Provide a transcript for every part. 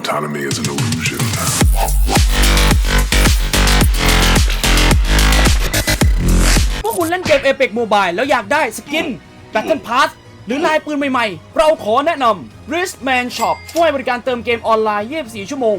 Autonomy is an illusion. พวกคุณเล่นเกม Apex Mobile แล้วอยากได้สกิน Battle Pass หรือลายปืนใหม่ๆ เราขอแนะนำ Wristman Shop ผู้ให้บริการเติมเกมออนไลน์ 24 ชั่วโมง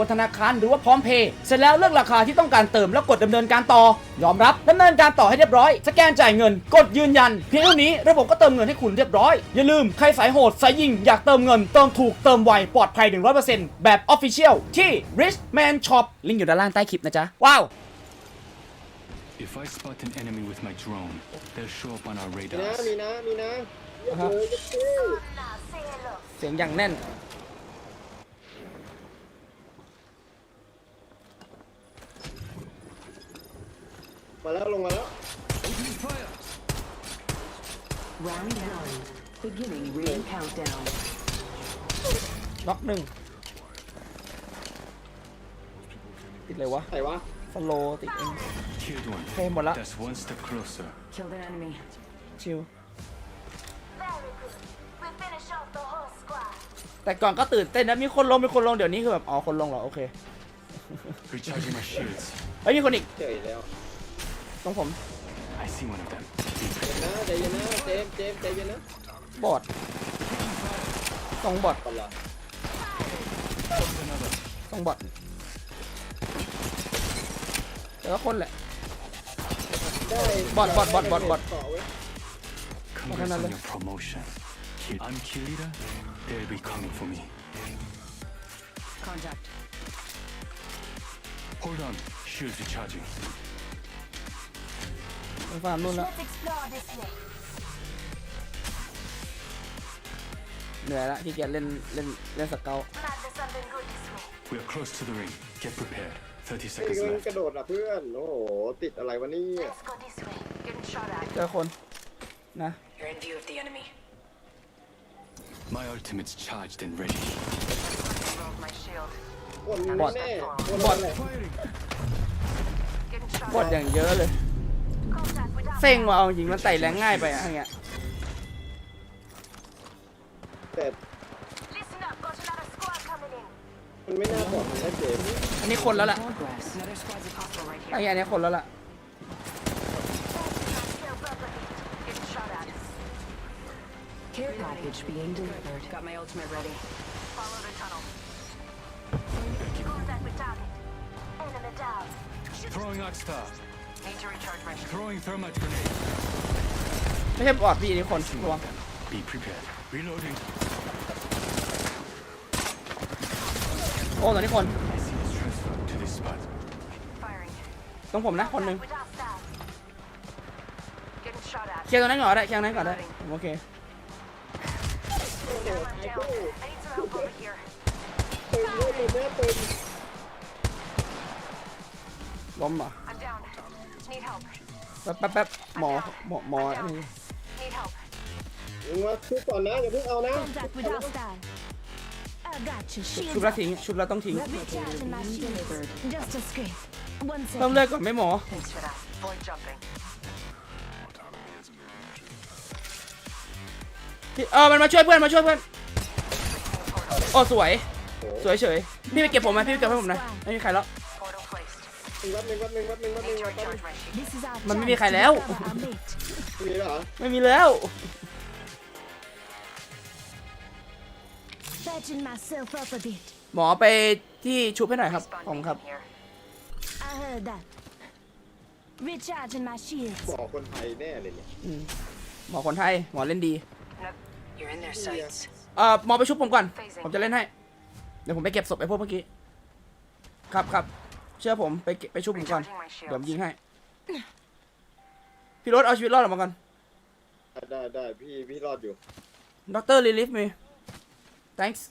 นธนาคารหรือว่าพร้อมเพย์เสร็จแล้วเลือกราคาที่ต้องการเติมแล้วกดดำเนินการต่อ ยอมรับดำเนินการต่อให้เรียบร้อย สแกนจ่ายเงิน กดยืนยัน เพียงเท่านี้ระบบก็เติมเงินให้คุณเรียบร้อย อย่าลืมใครสายโหดสายยิงอยากเติมเงินเติมถูกเติมไวปลอดภัย 100%แบบ Official ที่ Richman Shop ลิงก์อยู่ด้านล่างใต้คลิปนะจ๊ะว้าว If I spot an enemy with my drone, they'll show up on our มีนะ radars. มีนะมีนะเยอะอ่าฮะเลยเยอะเลยเสียงอย่างแน่น มาแล้วลงมาแล้ว Round one. Beginning ring countdown. น็อกหนึ่งติดเลยวะไหนวะสโลติดเอง Killed one. Okay, mo la. That's one step closer. Killed an enemy. ชิล Very good. We finish off the whole squad. แต่ก่อนก็ตื่นเต้นนะมีคนลงมีคนลงเดี๋ยวนี้คือแบบอ๋อคนลงเหรอโอเค Recharging my shields. เฮ้ยมีคนอีกเฉยแล้ว ตรงผม I see one of them. เดี๋ยวนะใจเย็นนะ เจมส์เจมส์ใจเย็นนะบอดตรงบอดก่อนละตรงบอดแต่ก็คนแหละ ได้บอทบอทบอทบอทบอทต่อเว้ย Congrats another. on your promotion. Kill- I'm kill leader. They'll be coming for me. Contact. Hold on. Shields recharging. ไปฟาร์มนู่นแล้ว Let's explore this way. เหนื่อยละที่เกียจเล่นเล่นเล่นสเกล Might be something good this way. We are close to the ring. Get prepared. 30ไอ้ seconds เงิน left. กระโดดอะเพื่อน โอ้โห ติดอะไรวะเนี่ย Let's go this way. Getting shot at. เจอคนนะ You're in view of the enemy. My ultimate's charged and ready. Broke my shield. คนบอท แน่คนบอทแน่ Getting บอด shot อย่างเยอะเลย at. Contact with เซ็งว่ะเอาจริงมันไต่แรงง่ายไปอะอย่างเงี้ยแต่ Listen up. Got another squad coming in. มันไม่น่าบอดนะเจมส์อันนี้คนแล้วล่ะ Progress. Another squad's apostle right ไอ้ here. อันนี้คนแล้วล่ะ Kill properly. Getting shot at. Care package being delivered. Got my ultimate ready. Follow the tunnel. Contact with target. Enemy down. Throwing Arc Star. Need to recharge my shield. Throwing Thermite grenade. ไม่ใช่บอดพี่อันนี้คนระวัง Be prepared. Reloading. โอ้ตอนนี้คน I see this transfer to this spot. Firing. ตรงผมนะคนหนึ่ง With hostile. Getting shot at. เคลียร์ตรงนั้นก่อนก็ได้เคลียร์ตรงนั้นก่อนได้ผมโอเค Down. I need some help over here. ตึงด้วยตึงเนี่ยตึงล้มเหรอ I'm down. Need help. แป๊บแป๊บแป๊บหมอหมอหมออันนี้ Need help. มึงมาชุบก่อนนะอย่าเพิ่งเอานะ Contact with hostile. I got you. ชุบแล้วทิ้งชุบแล้วต้องทิ้ง Recharging my shield. Just a scrape. One เพิ่ม second. เลือดก่อนไหม่หมอ Thanks for that. Void jumping. Autonomy is an illusion. พี่เออมันมาช่วยเพื่อนมาช่วยเพื่อนโอ้สวย สวยเฉยพี่ไปเก็บผมไหมพี่ไปเก็บให้ผมหน่อยไม่มีใครแล้ว Portal placed. วัดหนึ่งวัดหนึ่งวัดหนึ่งวัดหนึ่ง Need to วัดหนึ่ง This is our มันไม่ chance มีใคร to แล้ว recover our mate. มีแล้วเหรอไม่มีแล้ว Fetching myself up a bit. หมอไปที่ชุบให้หน่อยครับผมครับ I heard that. Recharging my shields. บอกคนไทยแน่เลยเนี่ยหมอคนไทย หมอเล่นดี Nope. You're in their sights. เอ่อหมอไปชุบผมก่อน ผมจะเล่นให้ เดี๋ยวผมไปเก็บศพไอ้พวกเมื่อกี้ ครับครับ เชื่อผมไปเก็บไปชุบผมก่อน เดี๋ยวผมยิงให้ พี่รถเอาชีวิตรอดออกมาก่อนได้ได้ได้พี่พี่รอดอยู่ ด็อกเตอร์ลีลิฟมี thanks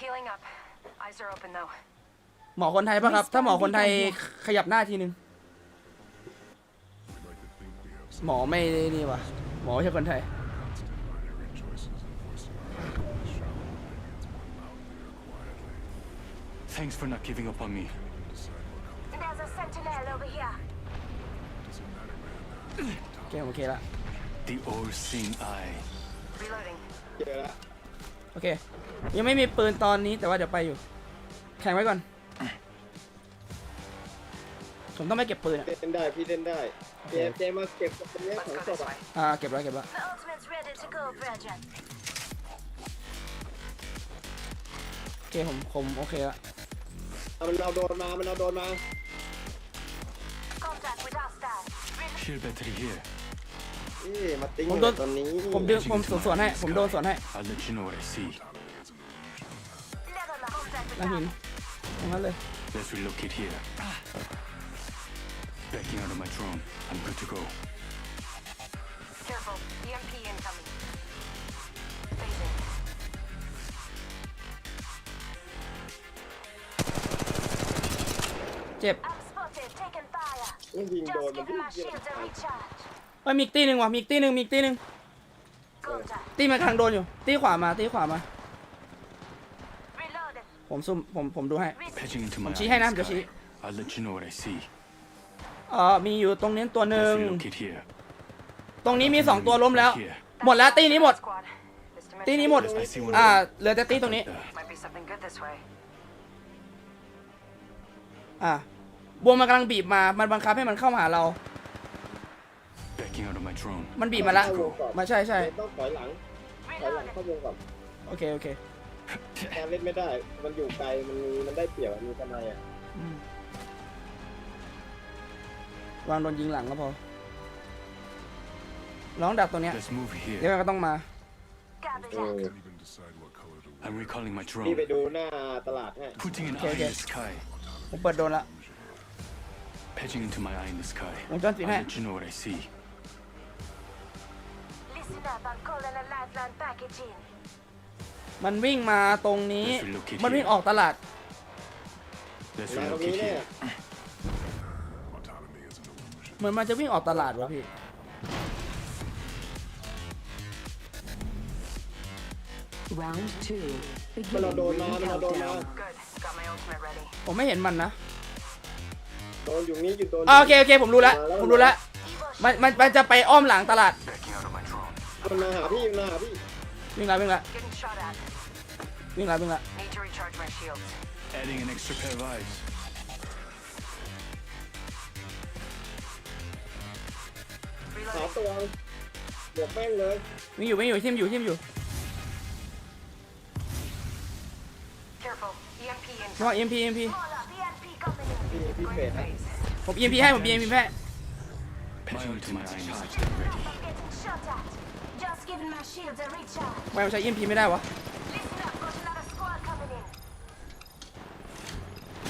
Healing up. Eyes are open though. หมอคนไทยปะครับ ถ้าหมอคนไทยขยับหน้าทีนึง หมอไม่นี่ว่ะ หมอไม่ใช่คนไทย Thanks for not giving up on me. Decide what color. There's a sentinel over here. Does it matter, man? โอเคโอเคละ The all-seeing eye. Reloading. เจอละโอเค ยังไม่มีปืนตอนนี้แต่ว่าเดี๋ยวไปอยู่ แข่งไว้ก่อน ผมต้องไม่เก็บปืนอะ เล่นได้พี่เล่นได้เจมส์เจมส์มาเก็บตรงเนี้ย Let's ของ go ศพ this อะ way. อ่า เก็บไว้เก็บไว้ My ultimate's ready to go, Bridget. โอเคผมผมโอเคละเอา มันเอาโดนมา มันเอาโดนมา Contact with hostile. Release Shield battery here. เอ๊ะมาติ้งผมโดน ตอนนี้ผมดึงผมสวนสวนให้ ผมโดนสวนให้ I'll let you know what I see. level up. Contact with หน้าหิน hostile. ตรงนั้นเลย Let's relocate here. Backing out of my drone. I'm good to go. Careful. EMP incoming. เจ็บ I'm spotted. Taking fire. มันยิงโดน Just มัน giving my ยิง shields a recharge. เฮ้ยมีอีกตีหนึ่งว่ะมีอีกตีหนึ่งมีอีกตีหนึ่ง Contact. ตีมันกำลังโดนอยู่ ตีขวามาตีขวามา Reloaded. ผมซุ่มผมผมดูให้ Patching into my ผมชี้ eye ให้ in นะ the เดี๋ยวชี้ sky. I'll let you know what I see. เอ่อมีอยู่ตรงนี้ตัวหนึ่ง Let's relocate here. ตรงนี้มีสองตัวล้มแล้ว หมดแล้วตีนี้หมด Squad. This dimension ตีนี้หมด I see one. อ่าเหลือแต่ตีตรงนี้ There. might be something good this way. อ่าบ วงมันกำลังบีบมา มันบังคับให้มันเข้ามาหาเรา Backing out of my drone. มันบีบมาละเข้าวงก่อนมาใช่ใช่เจมส์ต้องถอยหลัง ถอยหลัง Reloaded. เข้าวงก่อนโอเคโอเคการเล่นไม่ได้ มันอยู่ไกล มันมีมันได้เปรียบมีทนายอะอืมวางโดนยิงหลังก็พอร้องดักตัวเนี้ย Let's move เดี๋ยว here. มันก็ต้องมา Garbage เอ out. อ Can't even decide what color to wear. I'm recalling my พี่ไป drone. ดูหน้าตลาดให้ Putting an Okay, eye okay. in the sky. ผมเปิดโดนละ Patching into my eye in the sky. วงจรปิด I'll ให้ let you know what I see. Listen up. I'm calling a lifeline package in. มันวิ่งมาตรงนี้ Let's relocate มันวิ่งออกตลาด Let's มาตรงนี้ relocate แน่ here. Autonomy is an illusion. เหมือนมันจะวิ่งออกตลาดวะพี่ Round two. มันเอาโดนมามันเอาโดนมา Good. Got my ultimate ready. ผมไม่เห็นมันนะโด นอยู่นี่อยู่โดนอ่าโอเคโอเคผมรู้แล้วผมรู้แล้วมันมันมันจะไปอ้อมหลังตลาด Backing out of my drone. มันมาหาพี่มันมาหาพี่วิ่งละวิ่งละ Getting shot at. วิ่งละวิ่งละ Need to recharge my shields. Adding an extra pair of eyes. หา Reloading. ตัวบวกแม่งเลยวิ่งอยู่วิ่งอยู่ทิมอยู่ทิมอยู่ Careful. EMP ระวัง incoming. EMP EMP พี่พี่ Going เฟ to ดนะ phase. ผม EMP ให้ผม EMP ให้ Patching into my eye in the sky. Ready. I'm getting shot at. Just giving my shields a recharge. ทำไมมันใช้ EMP ไม่ได้วะ Listen up. Got another squad coming in.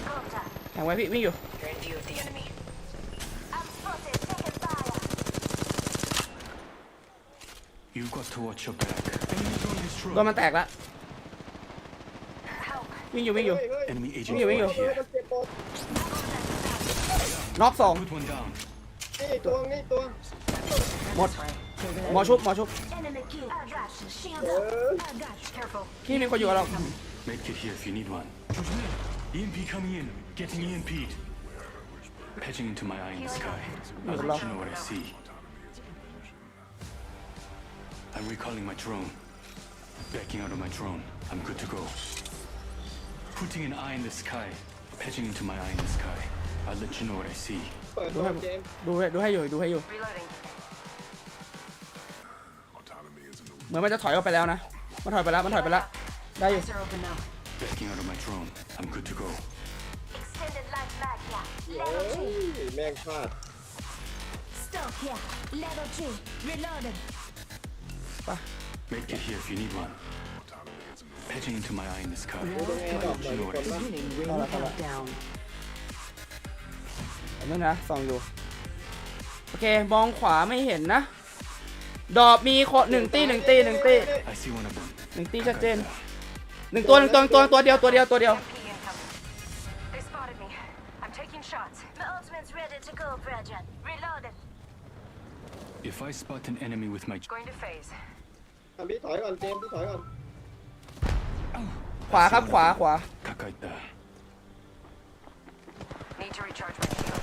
Contact. แข่งไว้พี่วิ่งอยู่ You're in view of the enemy. I'm spotted. Taking fire. You got to watch your back. Enemy drone โดน destroyed. มันแตกละ Help. วิ่งอยู่วิ่งอยู่เฮ้ยเฮ้ย Enemy agent วิ่งอยู่วิ่งอยู่ over เฮ้ย here. มันเจ็บปวด น็อกสอง Put one down. นี่ตัวนี่ตัว หมด หมอชุบหมอชุบ Enemy kill. I got you. Shield เอ up. อ I got you. Careful. พี่มีคนอยู่กับเรา Medkit here if you need one. EMP coming in. Getting EMP'd. Patching into my eye in the sky. I'll let you know what I see. I'm recalling my drone. Backing out of my drone. I'm good to go. Putting an eye in the sky. Patching into my eye in the sky. I'll let you know what I see. เปิดดูตัวให้เจมส์ดูให้ดูให้อยู่ดูให้อยู่ Reloading. Autonomy is an illusion. เหมือนมันจะถอยออกไปแล้วนะ มันถอยไปแล้ว มันถอยไปแล้ว ได้อยู่ Eyes are open now. Backing out of my drone. I'm good to go. Extended life mag. Yeah. เฮ้ Level ย two. แม่งพลาด Stock here. Level 3. Reloaded. Medkit here if you need one. Pitching into my eye in this car. Beginning ring countdown. เอาแล้วนะส่องดู โอเค มองขวาไม่เห็นนะ ดอบมีคนหนึ่งตีหนึ่งตีหนึ่งตี I see one of them. หนึ่งตีชัดเจนหนึ่งตัวหนึ่งตัวหนึ่งตัวตัวเดียวตัวเดียวตัวเดียว EMP incoming. They spotted me. I'm taking shots. My ultimate's ready to go, Brethren. Reloaded. If I spot an enemy with my Going to phase. ทำพี่ถอยก่อนเจมส์พี่ถอยก่อน ขวาครับขวาขวา kakaita, Need to recharge my shield.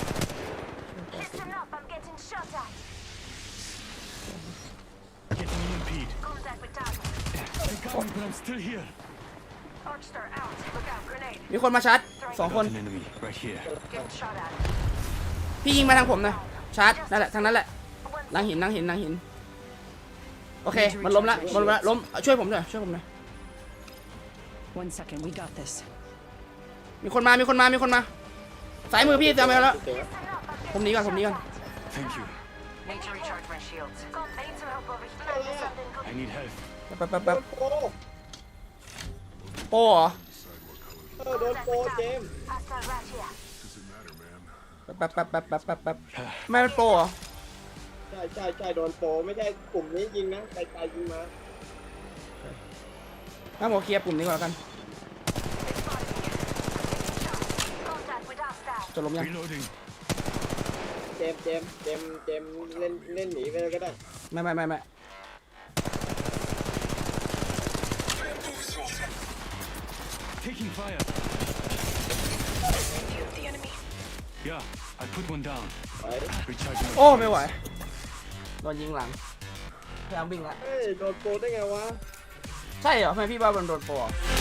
Listen up, I'm getting shot at. getting EMP'd. Contact with target. They got me, but I'm still here. Archstar out. Look out, grenade. มีคนมาชาร์จสองคน Got an enemy right here. Getting shot at. พี่ยิงมาทางผมนะชาร์จนั่นแหละทางนั้นแหละ One หลังหินหลังหินหลังหินโอเค มันล้มละมันล้มละล้มช่วยผมหน่อยช่วยผมหน่อย One second, we got this. มีคนมา มีคนมา มีคนมา สายมือพี่จะมาแล้วพี่เจ๋ง Listen up, I'm ผมหนีก่อน ผมหนีก่อน Thank you. Need to recharge my shields. Got need some help over here. Find me something good. I need help. แป๊บแป๊บแป๊บโอ้โป้เหรอ เออโดนโปรเจมส์ Hostile right here. Does it matter, man? แป๊บแป๊บแป๊บแป๊บแป๊บแป๊บไม่เป็นโป้เหรอ ใช่ใช่ใช่โดนโปรไม่ใช่กลุ่มนี้ยิงนะไกลๆยิงมา ถ้าผมเคลียร์ปุ่มนี้ก่อนแล้วกัน Contact with hostile. จะล้มยัง Reloading. เจมส์เจมส์เจมส์เจมส์เล่นเล่นหนีไปเลยก็ได้ไม่ไม่ไม่ไม่ Taking fire. The enemy. Yeah, I put one down. ไป Recharging. my โอ้ shield. ไม่ไหว โดนยิงหลังพยายามวิ่งละเฮ้ยโดนโปรได้ไงวะ ใช่เหรอทำไมพี่บ้าโดนโดนโปรอ